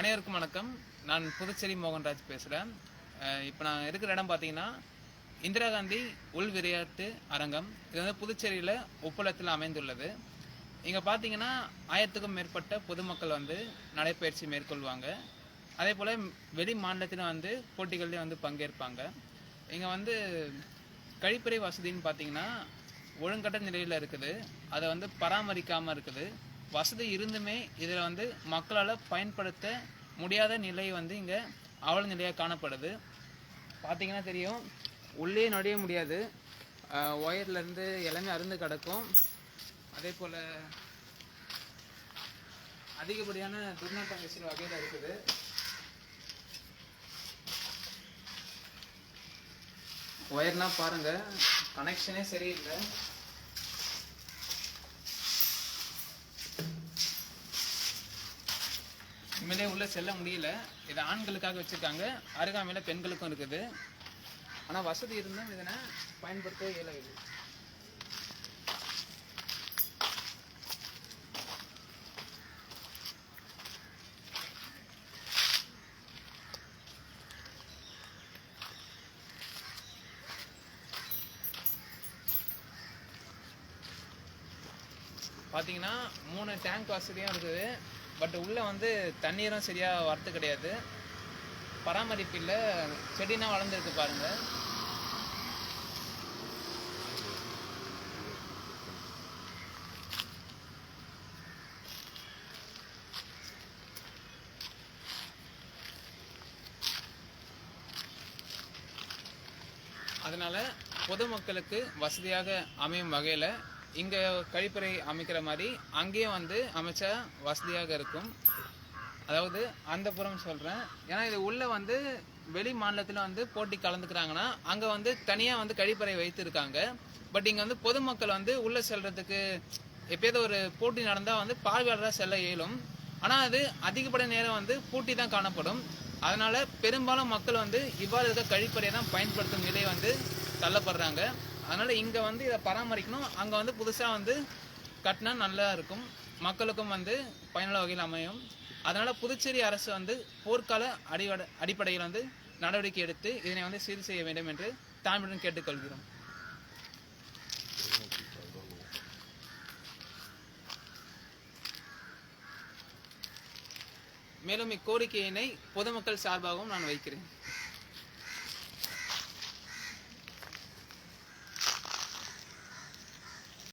அனைவருக்கும் வணக்கம். நான் புதுச்சேரி மோகன்ராஜ் பேசுகிறேன் இப்போ நான் இருக்கிற இடம் பார்த்தீங்கன்னா இந்திரா காந்தி உள் விளையாட்டு அரங்கம். இது வந்து புதுச்சேரியில் உப்பளத்தில் அமைந்துள்ளது. இங்கே பார்த்தீங்கன்னா ஆயிரத்துக்கும் மேற்பட்ட பொதுமக்கள் வந்து நடைப்பயிற்சி மேற்கொள்வாங்க. அதே போல் வெளி மாநிலத்திலும் வந்து போட்டிகள்லேயும் வந்து பங்கேற்பாங்க. இங்கே வந்து கழிப்பறை வசதின்னு பார்த்தீங்கன்னா ஒழுங்கட்ட நிலையில் இருக்குது. அதை வந்து பராமரிக்காமல் இருக்குது. வசதி இருந்துமே இதில் வந்து மக்களால் பயன்படுத்த முடியாத நிலை வந்து இங்கே அவல நிலையாக காணப்படுது. பார்த்தீங்கன்னா தெரியும் உள்ளே நுழைய முடியாது. ஒயர்லேருந்து எல்லாமே அருந்து கிடக்கும். அதே போல் அதிகப்படியான துர்நாற்றம் வீசுகிற வகையில் இருக்குது. ஒயர்னால் பாருங்கள் கனெக்ஷனே சரியில்லை. மேலே உள்ளே செல்ல முடியல. இது ஆண்களுக்காக வச்சுருக்காங்க. அருகாமையில் பெண்களுக்கும் இருக்குது. ஆனால் வசதி இருந்தும் இதனை பயன்படுத்த இயலவில்லை. பார்த்தீங்கன்னா மூணு டேங்க் வசதியும் இருக்குது. பட் உள்ளே வந்து தண்ணீரும் சரியாக வரத்து கிடையாது. பராமரிப்பு இல்லை. செடினா வளர்ந்துருக்கு பாருங்கள் அதனால் பொதுமக்களுக்கு வசதியாக அமையும் வகையில் இங்கே கழிப்பறை அமைக்கிற மாதிரி அங்கேயும் வந்து அமைச்சா வசதியாக இருக்கும். அதாவது அந்த புறம் சொல்கிறேன் ஏன்னா இது உள்ளே வந்து வெளி மாநிலத்தில் வந்து போட்டி கலந்துக்கிறாங்கன்னா அங்கே வந்து தனியாக வந்து கழிப்பறை வைத்திருக்காங்க. பட் இங்கே வந்து பொதுமக்கள் வந்து உள்ளே செல்றதுக்கு எப்பயாவது ஒரு போட்டி நடந்தால் வந்து பார்வையாளராக செல்ல இயலும். ஆனால் அது அதிகப்பட நேரம் வந்து பூட்டி தான் காணப்படும். அதனால் பெரும்பாலும் மக்கள் வந்து இவ்வாறு இருக்க கழிப்பறையை தான் பயன்படுத்தும் நிலை வந்து தள்ளப்படுறாங்க. அதனால் இங்கே வந்து இதை பராமரிக்கணும். அங்கே வந்து புதுசாக வந்து கட்டினா நல்லா இருக்கும். மக்களுக்கும் வந்து பயனுள்ள வகையில் அமையும். அதனால் புதுச்சேரி அரசு வந்து போர்க்கால அடிவட அடிப்படையில் வந்து நடவடிக்கை எடுத்து இதனை வந்து சீர் செய்ய வேண்டும் என்று தாழ்மையுடன் கேட்டுக்கொள்கிறோம். மேலும் இக்கோரிக்கையினை பொதுமக்கள் சார்பாகவும் நான் வைக்கிறேன்.